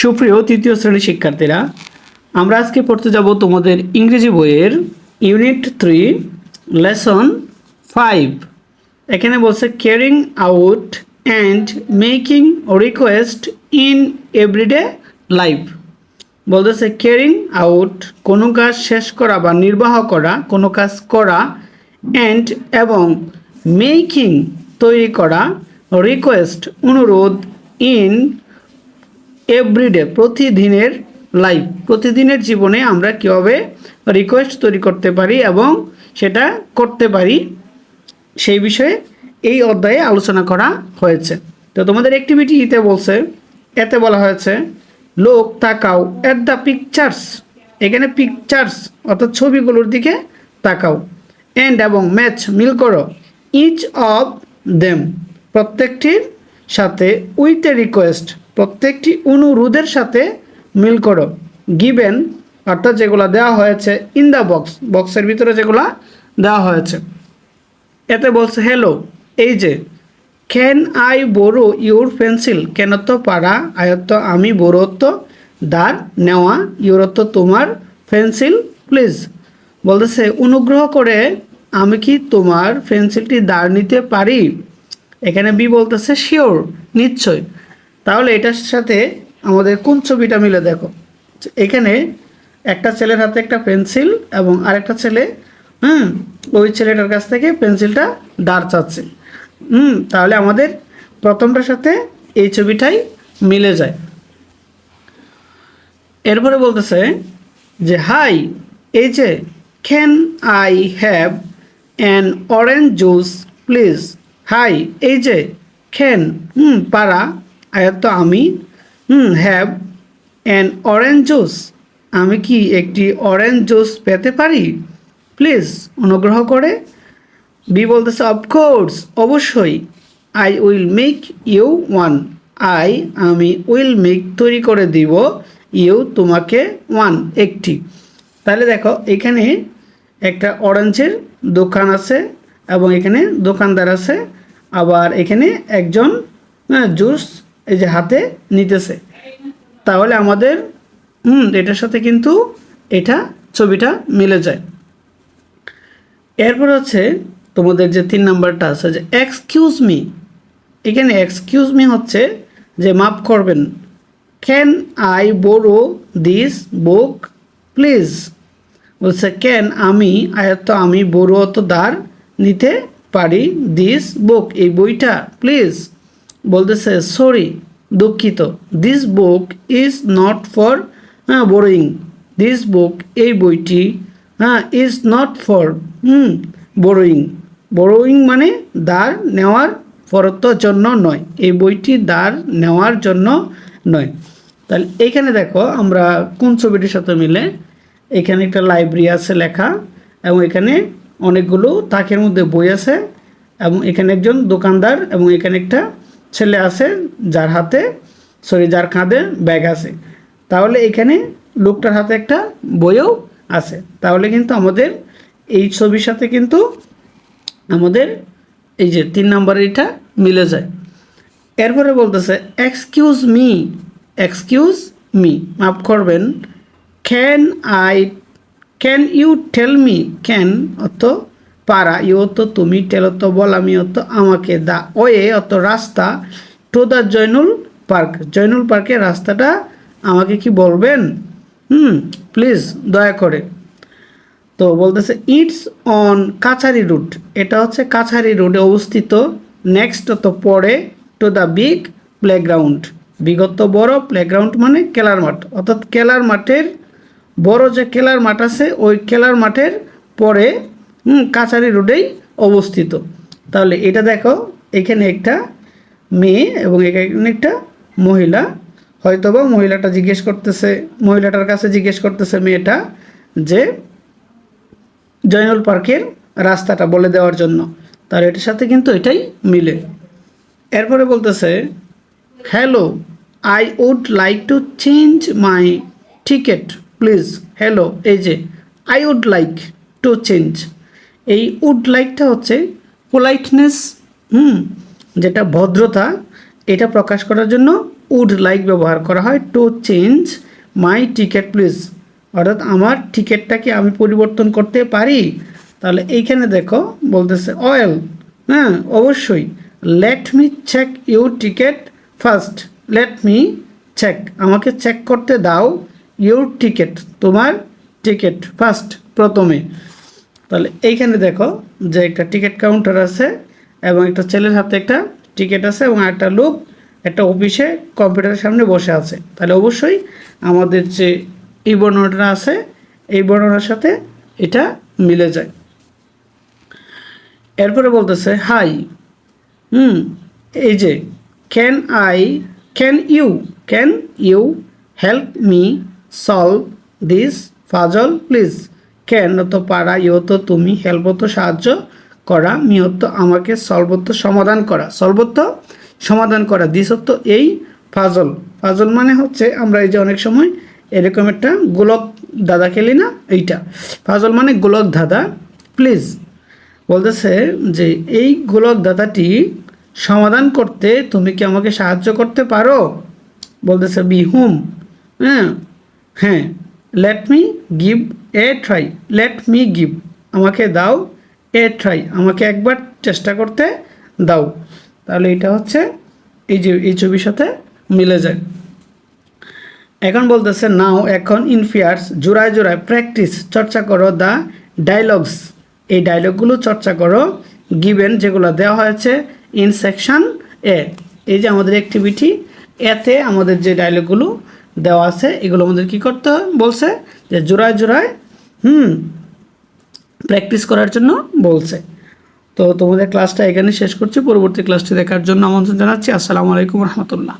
সুপ্রিয় তৃতীয় শ্রেণির শিক্ষার্থীরা, আমরা আজকে পড়তে যাব তোমাদের ইংরেজি বইয়ের ইউনিট থ্রি, লেসন ফাইভ। এখানে বলছে carrying out and making request in everyday life বলতেছে কেয়ারিং আউট কোনো কাজ শেষ করা বা নির্বাহ করা, কোনো কাজ করা অ্যান্ড এবং মেকিং তৈরি করা রিকোয়েস্ট অনুরোধ ইন এভরিডে প্রতিদিনের লাইফ প্রতিদিনের জীবনে আমরা কীভাবে রিকোয়েস্ট তৈরি করতে পারি এবং সেটা করতে পারি, সেই বিষয়ে এই অধ্যায়ে আলোচনা করা হয়েছে। তো তোমাদের অ্যাক্টিভিটিতে বলছে, এতে বলা হয়েছে, লোক তাকাও অ্যাট দ্য পিকচার্স এখানে পিকচার্স অর্থাৎ ছবিগুলোর দিকে তাকাও। অ্যান্ড এবং ম্যাচ মিল করো। ইচ অফ দেম প্রত্যেকটির সাথে উইথ এ রিকোয়েস্ট প্রত্যেকটি অনুরোধের সাথে মিল করো। গিভেন অর্থাৎ যেগুলো দেওয়া হয়েছে ইন দ্য বক্স বক্সের ভিতরে যেগুলো দেওয়া হয়েছে। এতে বলছে হ্যালো এই যে can I borrow your pencil কেন তো পারা আয়ত্ত আমি বড়ত্ব দার নেওয়া ইউরত্ব তোমার পেন্সিল প্লিজ বলতেছে, অনুগ্রহ করে আমি কি তোমার পেন্সিলটি দাঁড় নিতে পারি? এখানে বি বলতেছে শিওর নিশ্চয়। তাহলে এটার সাথে আমাদের কোন ছবিটা মিলে দেখো। এখানে একটা ছেলের হাতে একটা পেন্সিল এবং আরেকটা ছেলে, হুম, ওই ছেলেটার কাছ থেকে পেন্সিলটা দাঁড় চাচ্ছে। হুম, তাহলে আমাদের প্রথমটার সাথে এই ছবিটাই মিলে যায়। এরপরে বলতেছে যে, হাই, এই যে can I have an orange juice please hi, এই যে ক্যান হুম, পারা আয়ত্ত আমি। Hmm have an orange juice আমি কি একটি অরেঞ্জ জুস পেতে পারি? প্লিজ অনুগ্রহ করে। বি বলতেছে অফকোর্স অবশ্যই। I will make you one I আমি উইল মেক তৈরি করে দিব ইউ তোমাকে ওয়ান একটি। তাহলে দেখো, এখানে একটা অরেঞ্জের দোকান আছে এবং এখানে দোকানদার আছে। আবার এখানে একজন জুস এই যে হাতে নিতেছে। তাহলে আমাদের, হুম, এটার সাথে কিন্তু এটা ছবিটা মিলে যায়। এরপর হচ্ছে তোমাদের যে তিন নাম্বারটা আছে যে এক্সকিউজ মি এখানে এক্সকিউজ মি হচ্ছে যে, মাফ করবেন। Can I borrow this book please বলছে ক্যান আমি, আয়ত্ত আমি বড়ো অত দ্বার নিতে পারি দিস বুক এই বইটা প্লিজ বলতেছে সরি দুঃখিত। This book is not for হ্যাঁ বোরিং দিস বুক এই বইটি হ্যাঁ is not for hmm borrowing borrowing মানে দাঁড় নেওয়ার ফরত্বর জন্য নয়। এই বইটি দাঁড় নেওয়ার জন্য নয়। তাহলে এখানে দেখো, আমরা কোন ছবিটির সাথে মিলে, এখানে একটা লাইব্রেরি আছে লেখা, এবং এখানে অনেকগুলো তাকের মধ্যে বই আছে, এবং এখানে একজন দোকানদার, এবং এখানে একটা ছেলে আছে, যার হাতে সরি যার কাঁধে ব্যাগ আছে। তাহলে এখানে লোকটার হাতে একটা বইও আছে। তাহলে কিন্তু আমাদের এই ছবির সাথে কিন্তু আমাদের এই যে তিন নাম্বার এটা মিলে যায়। এরপরে বলতেছে এক্সকিউজ মি এক্সকিউজ মি মাফ করবেন can I can you tell me can অত পারা ইউ তো তুমি টেল তো বল আমি অত আমাকে দা। ওয়ে, অত রাস্তা। To the Zainul park. Zainul পার্কের রাস্তাটা আমাকে কি বলবেন? হুম, প্লিজ, দয়া করে। তো বলতেছে ইটস অন কাছারি রুট এটা হচ্ছে কাছারি রোডে অবস্থিত। নেক্সট তো পরে টু দ্য বিগ প্লেগ্রাউন্ড বিগত বড় প্লেগ্রাউন্ড মানে খেলার মাঠ। অর্থাৎ খেলার মাঠের, বড় যে খেলার মাঠ আছে, ওই খেলার মাঠের পরে হুম, কাছারি রোডেই অবস্থিত। তাহলে এটা দেখো, এখানে একটা মেয়ে এবং এখানে একটা মহিলা। হয়তোবা মহিলাটা জিজ্ঞেস করতেছে, মহিলাটার কাছে জিজ্ঞেস করতেছে মেয়েটা যে জয়নুল পার্কের রাস্তাটা বলে দেওয়ার জন্য। তার এটার সাথে কিন্তু এটাই মিলে। এরপরে বলতেছে hello I would like to change my ticket please hello এই যে I would like to change এই উড লাইকটা হচ্ছে পোলাইটনেস হুম, যেটা ভদ্রতা, এটা প্রকাশ করার জন্য উড লাইক ব্যবহার করা হয় to change my ticket please অর্থাৎ আমার টিকিটটাকে আমি পরিবর্তন করতে পারি। তাহলে এইখানে দেখো বলতেছে অয়েল হ্যাঁ অবশ্যই। Let me check your ticket first let me check আমাকে চেক করতে দাও ইউর টিকিট তোমার টিকিট ফার্স্ট প্রথমে। তাহলে এইখানে দেখো যে একটা টিকিট কাউন্টার আছে এবং একটা ছেলের হাতে একটা টিকিট আছে এবং একটা লোক একটা অফিসে কম্পিউটারের সামনে বসে আছে। তাহলে অবশ্যই আমাদের যে এই বর্ণনাটা আছে, এই বর্ণনার সাথে এটা মিলে যায়। এরপরে বলতেছে, হাই, হুম, এই যে can I can you can you help me solve this puzzle please can তো পারা তো তুমি, হেল্প তো সাহায্য করা মি হতো আমাকে সলবত্ব সমাধান করা। সলবত্ব সমাধান করা হতো এই ফাজল ফাজল মানে হচ্ছে আমরা এই যে অনেক সময় এরকম একটা গোলক দাদা খেলি না, এইটা। ফাজল মানে গোলক দাদা প্লিজ বলতেছে যে এই গোলক দাদাটি সমাধান করতে তুমি কি আমাকে সাহায্য করতে পারো? বলতেছে, বি হুম। হ্যাঁ হ্যাঁ। Let me give a try let me give আমাকে দাও এ ট্রাই আমাকে একবার চেষ্টা করতে দাও। তাহলে এটা হচ্ছে এই যে, এই ছবির সাথে মিলে যায়। এখন বলতেছে, নাও, এখন ইনফিয়ার্স জোড়ায় জোড়ায় প্র্যাকটিস চর্চা করো দ্য ডায়লগস এই ডায়লগগুলো চর্চা করো গিভেন যেগুলো দেওয়া হয়েছে ইন সেকশন এ এই যে আমাদের অ্যাক্টিভিটি এতে আমাদের যে ডায়লগগুলো দেওয়া আছে, এগুলো আমাদের কি করতে? বলছে যে জোড়ায় জোড়ায় হুম প্র্যাকটিস করার জন্য বলছে। তো তোমাদের ক্লাসটা এখানে শেষ করছি। পরবর্তী ক্লাসটি দেখার জন্য আমন্ত্রণ জানাচ্ছি। আসসালামু আলাইকুম রহমতুল্লাহ।